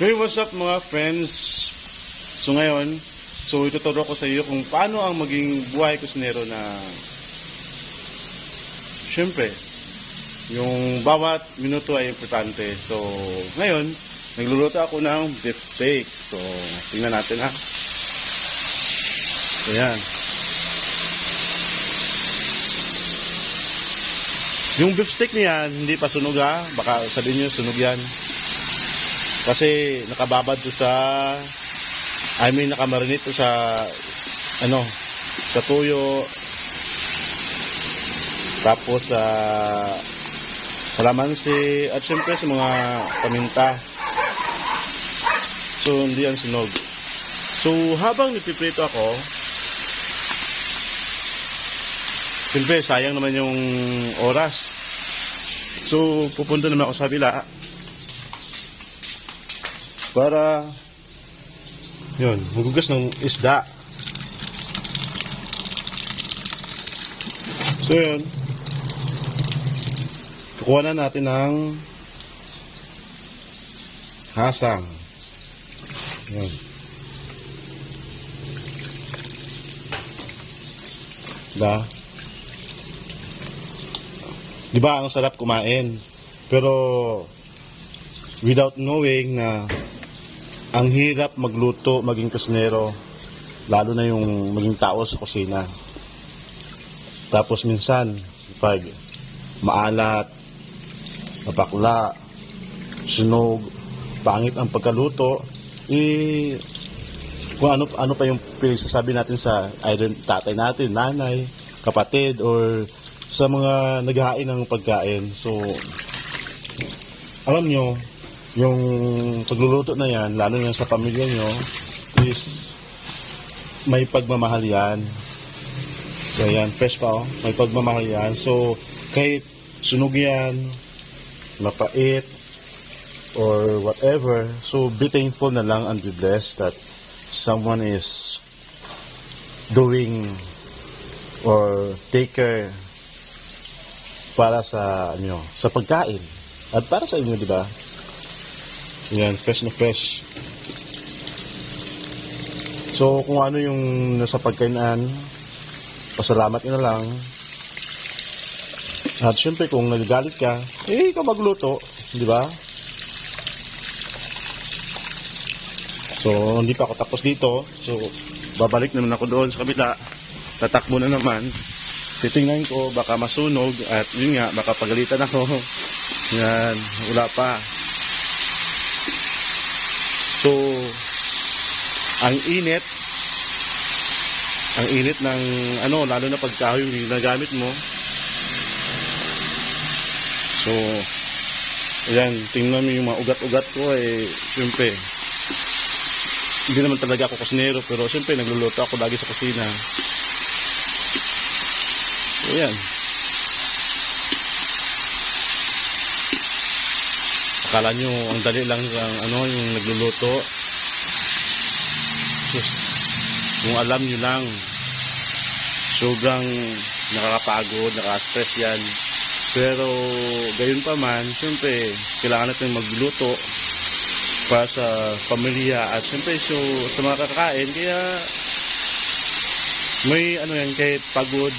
Hey, what's up mga friends? So ngayon, so ituturo ko sa iyo kung paano ang maging buhay kusinero na Siyempre, yung bawat minuto ay importante. So, ngayon, nagluluto ako ng beef steak. So, tingnan natin ha. Ayan. Yung beef steak niyan, hindi pa sunog ha. Baka sabihin nyo, sunog yan. Kasi nakababad to sa I mean nakamarinate to sa ano sa tuyo. Tapos sa kalamansi. At syempre sa mga paminta. So hindi yan sunog so habang nipiprito ako syempre sayang naman yung oras. So pupunta naman ako sa bila para yun, magugas ng isda. So yun, kukuha na natin ng hasang. Yun. Diba? Diba ang sarap kumain? Pero without knowing na ang hirap magluto, maging kusinero, lalo na yung maging tao sa kusina. Tapos minsan, pag maalat, mapakla, sunog, pangit ang pagkaluto, eh, kung ano, ano pa yung pinagsasabi natin sa either tatay natin, nanay, kapatid, or sa mga naghahain ng pagkain. So, alam nyo, yung pagluluto na yan, lalo na sa pamilya nyo, is may pagmamahal yan. So yan, fresh pa oh, may pagmamahal yan. So kahit sunog yan, mapait, or whatever, so be thankful na lang and be blessed that someone is doing or take para sa ano sa pagkain at para sa inyo di ba yan, fresh na fresh. So, kung ano yung nasa pagkainan, pasalamat na lang. At syempre, kung nagagalit ka, eh, ikaw magluto. Di ba? So, hindi pa ako tapos dito. So, babalik naman ako doon sa kabila. Tatakbo na naman. Titingnan ko, baka masunog. At yun nga, baka pagalitan ako. Yan, wala pa. So, ang init, ang init ng ano, lalo na pag kahoy yung ginagamit mo. So, ayan, tingnan mo yung mga ugat-ugat ko eh, siyempre, hindi naman talaga ako kusinero, pero siyempre nagluluto ako lagi sa kusina. So, ayan. Akala nyo, ang dali lang ang ano, yung nagluluto. Sus, kung alam nyo lang, sobrang nakakapagod, nakaka-stress yan. Pero, gayon pa man, siyempre, kailangan natin magluto para sa pamilya at siyempre so, sa mga kakain. Kaya, may ano yan, kahit pagod,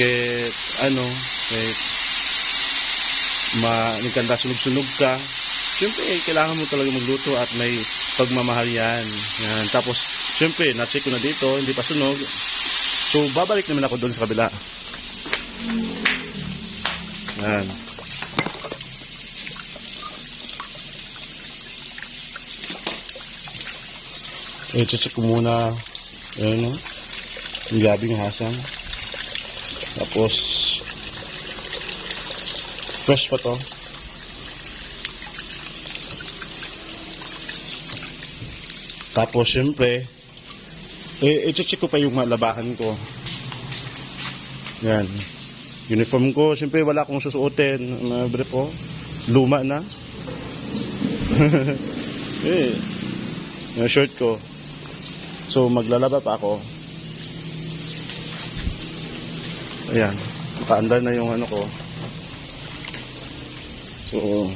kahit ano, kahit ma nagkanda sunog-sunog ka, siyempre eh, kailangan mo talaga magluto at may pagmamahal yan. yan. Tapos, siyempre, na-check ko na dito, hindi pa sunog. So, babalik naman ako doon sa kabila. Yan. Eh, check ko muna, ayun, no? Yung gabing hasang. Tapos, Fresh pa to. Tapos, syempre, eh, i-check ko pa yung malabahan ko. Yan. Uniform ko, syempre wala akong susuotin. Mga brief ko. Luma na. eh, yung shirt ko. So, maglalaba pa ako. Ayan. Nakaandar na yung ano ko. So,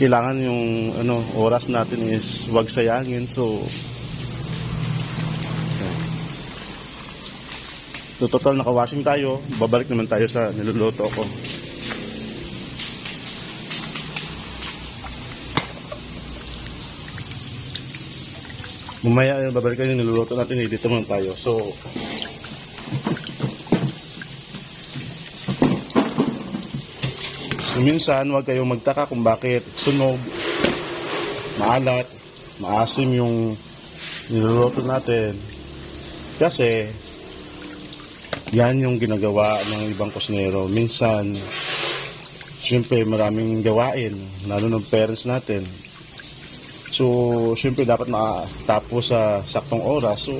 kailangan yung ano oras natin is wag sayangin so So, total nakawashing tayo, babalik naman tayo sa niluluto ko. Mamaya babalikan yung niluluto natin, dito naman tayo. So, minsan, huwag kayong magtaka kung bakit sunog, maalat, maasim yung niluluto natin. Kasi, yan yung ginagawa ng ibang kusinero. Minsan, syempre maraming gawain, lalo ng parents natin. So, syempre dapat makatapos sa saktong oras. So,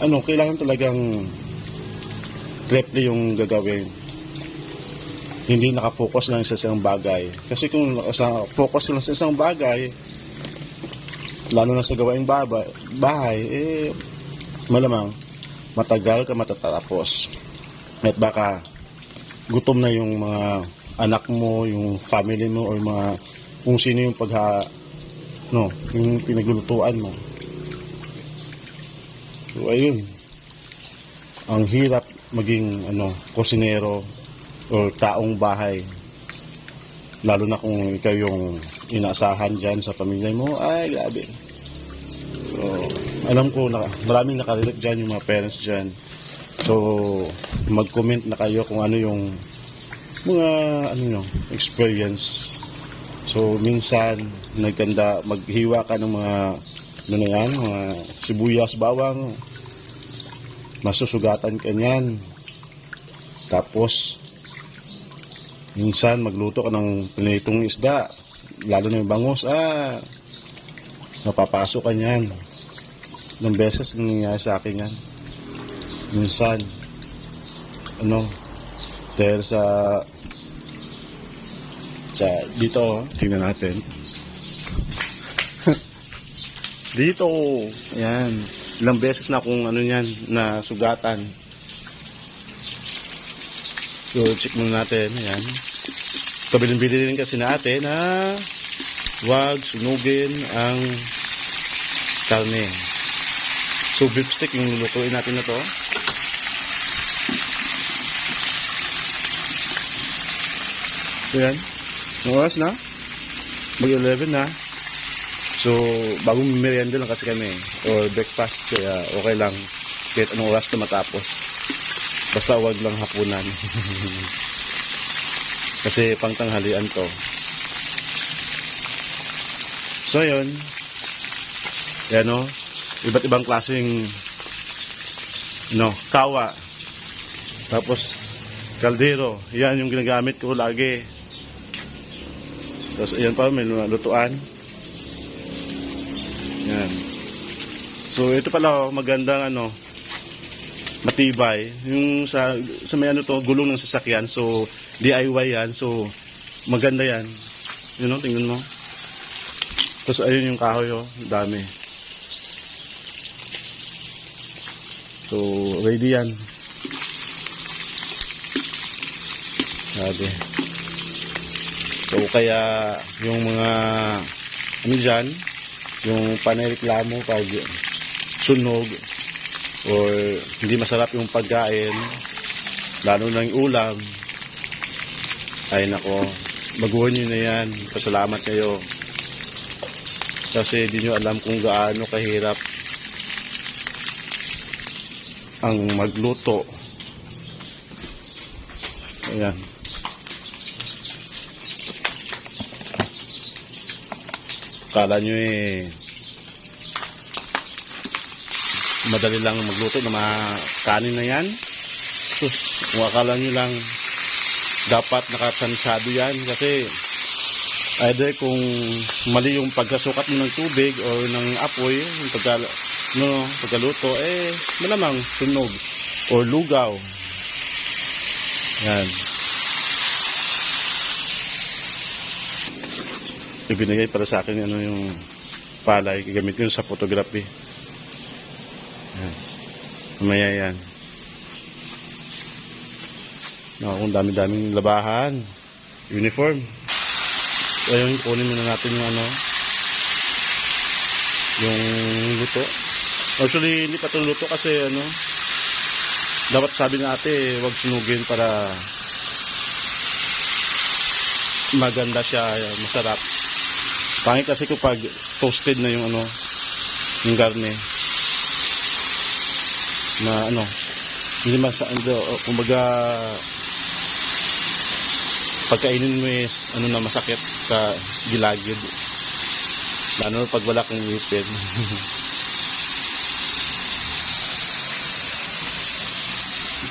ano, kailangan talagang triply yung gagawin hindi nakafocus lang sa isang bagay. Kasi kung sa focus lang sa isang bagay, lalo na sa gawaing baba, bahay, eh, malamang, matagal ka matatapos. At baka, gutom na yung mga anak mo, yung family mo, or mga, kung sino yung pagha, no, yung pinaglulutuan mo. So, ayun. Ang hirap maging, ano, kusinero, or taong bahay. Lalo na kung ikaw yung inaasahan dyan sa pamilya mo, ay grabe. So, alam ko na maraming nakarelate dyan yung mga parents dyan. So, mag-comment na kayo kung ano yung mga ano nyo, experience. So, minsan, nagkanda, maghiwa ka ng mga ano na yan, mga sibuyas, bawang, masusugatan ka niyan. Tapos, Minsan magluto ka ng pinitong isda, lalo na yung bangus, ah, mapapasok ka niyan. Ilang beses nangyayari sa akin yan. Minsan, ano, dahil sa, sa, dito, tingnan natin. dito, yan, ilang beses na akong ano yan, na sugatan. So, check muna natin. Ayan. Kabilin-bili rin kasi na ate na wag sunugin ang karne. So, beef stick yung lulutuin natin na to. So, yan. Ang oras na. Mag-11 na. So, bagong merienda lang kasi kami. Or breakfast. Kaya okay lang. Kahit anong oras na matapos. Basta wag lang hapunan. Kasi pang tanghalian to. So yun. Yan o. Iba't ibang klaseng no, kawa. Tapos kaldero. Yan yung ginagamit ko lagi. Tapos ayan pa may lutuan. Yan. So ito pala oh, magandang ano, matibay. Yung sa, sa may ano to, gulong ng sasakyan. So, DIY yan. So, maganda yan. Yun know, tingnan mo. Tapos, ayun yung kahoy, oh. Dami. So, ready yan. Sabi. So, kaya, yung mga, ano dyan, yung panereklamo pag sunog, or hindi masarap yung pagkain, lalo yung ulam, ay nako, baguhin nyo na yan. Pasalamat kayo. Kasi hindi nyo alam kung gaano kahirap ang magluto. Ayan. Kala nyo eh, madali lang magluto ng mga kanin na yan. Sus, kung akala nyo lang dapat nakatansado yan kasi either kung mali yung pagkasukat mo ng tubig or ng apoy, yung pagka, no, pagkaluto, eh, malamang sunog or lugaw. Yan. Ibinigay para sa akin ano yung palay, gagamitin ko sa photography. Mamaya yan. Naku, kung dami-daming labahan. Uniform. Ayun, kunin muna natin yung ano, yung luto. Actually, hindi pa ito luto kasi ano, dapat sabi na ate, wag sunugin para maganda siya, masarap. Pangit kasi kapag toasted na yung ano, yung garne. Na ano, hindi masa, ano, kumbaga, pagkainin mo is, ano na masakit sa gilagid. Lalo pag wala kang ngipin.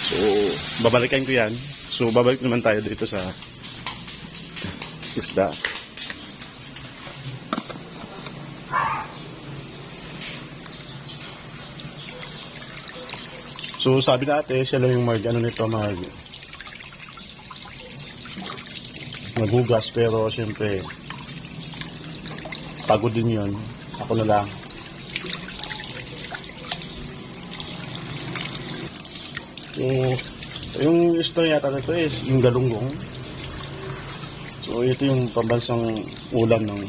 so, babalikan ko yan. So, babalik naman tayo dito sa isda. So, sabi na ate, siya lang yung mag, ano nito, mag, maghugas, pero siyempre, pagod din yun. Ako na lang. So, yung story yata nito is yung galunggong. So, ito yung pambansang ulam ng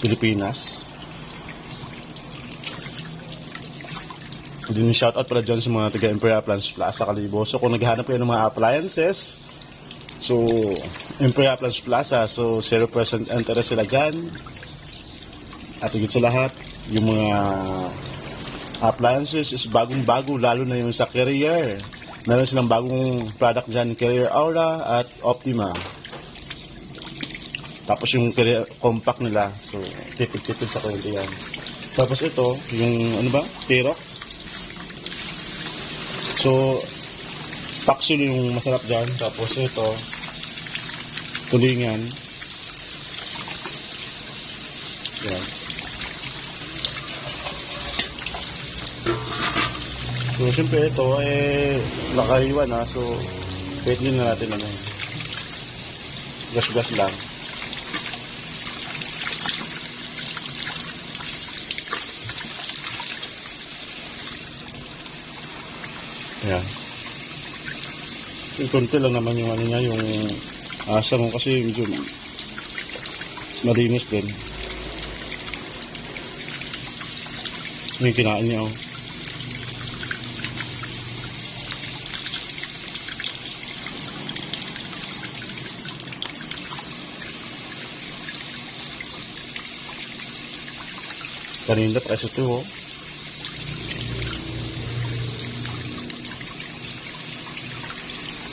Pilipinas. Din shoutout pala dyan sa mga taga Imperial Plans Plaza Kalibo. So kung naghahanap kayo ng mga appliances, so Imperial Plans Plaza, so 0% interest sila dyan. At higit sa lahat, yung mga appliances is bagong-bago, lalo na yung sa Carrier. Meron silang bagong product dyan, Carrier Aura at Optima. Tapos yung Carrier compact nila, so tipid-tipid sa kwento yan. Tapos ito, yung ano ba, T-Rock. So, paksol yung masarap dyan. Tapos ito, tulingan. Yan. So, siyempre ito, eh, nakaiwan ha. So, pwede na natin ano. Gas-gas lang. Ayan. Yung konti lang naman yung ano niya, yung asa mo kasi medyo malinis din. Yung kinain niya oh. Kanina pa ito oh.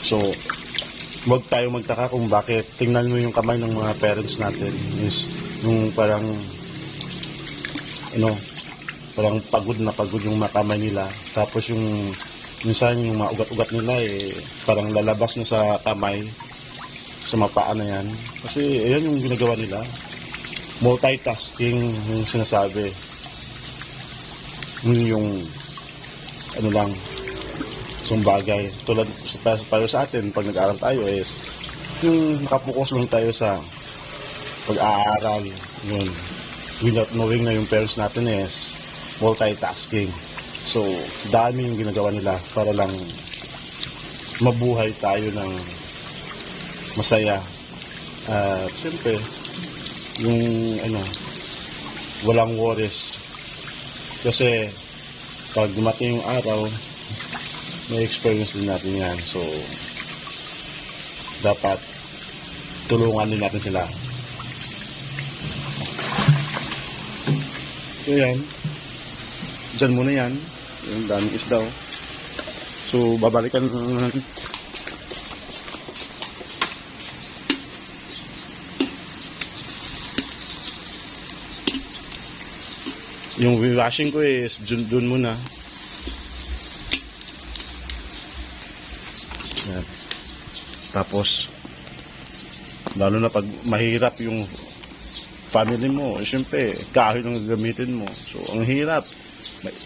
So, wag tayo magtaka kung bakit. Tingnan mo yung kamay ng mga parents natin. Is yung parang ano parang pagod na pagod yung mga kamay nila. Tapos yung minsan yung mga ugat-ugat nila eh parang lalabas na sa kamay. Sa mga paa na yan. Kasi ayan yung ginagawa nila. Multitasking yung sinasabi. Yun yung ano lang isang bagay. Tulad sa, para sa atin, pag nag-aaral tayo is yung nakapokus lang tayo sa pag-aaral. Yun. Without knowing na yung parents natin is multitasking. So, dami yung ginagawa nila para lang mabuhay tayo ng masaya. At syempre, yung ano, walang worries. Kasi pag dumating yung araw, may experience din natin yan. So, dapat tulungan din natin sila. So, yan. Diyan muna yan. Yung daming isda. oh. So, babalikan yung washing ko is dun, dun muna. Tapos, lalo na pag mahirap yung family mo, eh, syempre, kahoy lang gagamitin mo. So, ang hirap.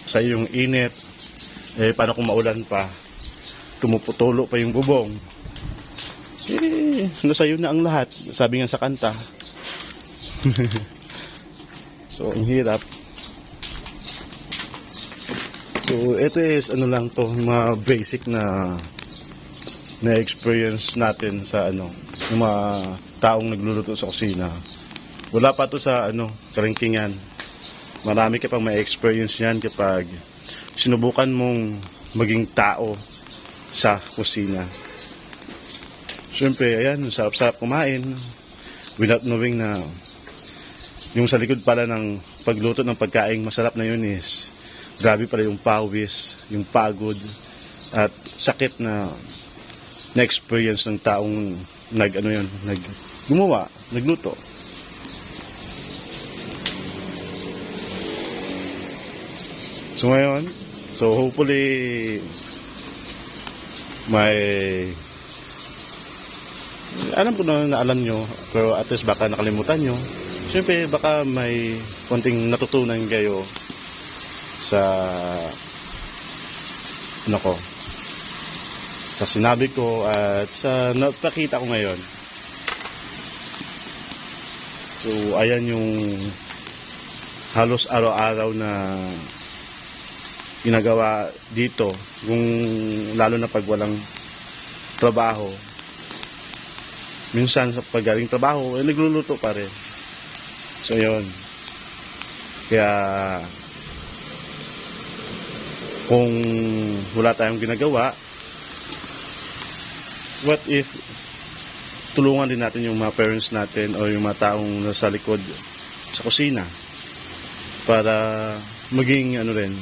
Sa yung init, eh, paano kung maulan pa? Tumuputulo pa yung bubong. Eh, nasa iyo na ang lahat. Sabi nga sa kanta. so, ang hirap. So, ito is ano lang to, mga basic na na experience natin sa ano ng mga taong nagluluto sa kusina. Wala pa to sa ano, karingkingan. Marami ka pang may experience yan kapag sinubukan mong maging tao sa kusina. Siyempre, ayan, sarap-sarap kumain without knowing na yung sa likod pala ng pagluto ng pagkain masarap na yun is grabe pala yung pawis, yung pagod at sakit na na experience ng taong nag ano yun, nag gumawa, nagluto. So ngayon, so hopefully may alam ko na, na alam nyo, pero at least baka nakalimutan nyo. Siyempre, baka may konting natutunan kayo sa ano ko, sa sinabi ko at sa napakita ko ngayon. So, ayan yung halos araw-araw na ginagawa dito, kung lalo na pag walang trabaho. Minsan sa paggaling trabaho, eh, nagluluto pa rin. So, yun. Kaya, kung wala tayong ginagawa, what if tulungan din natin yung mga parents natin o yung mga taong nasa likod sa kusina para maging ano rin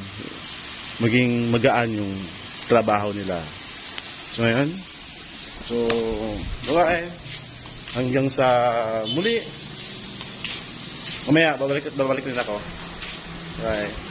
maging magaan yung trabaho nila. So ngayon, so bye hanggang sa muli. Mamaya babalik babalik din ako. Bye.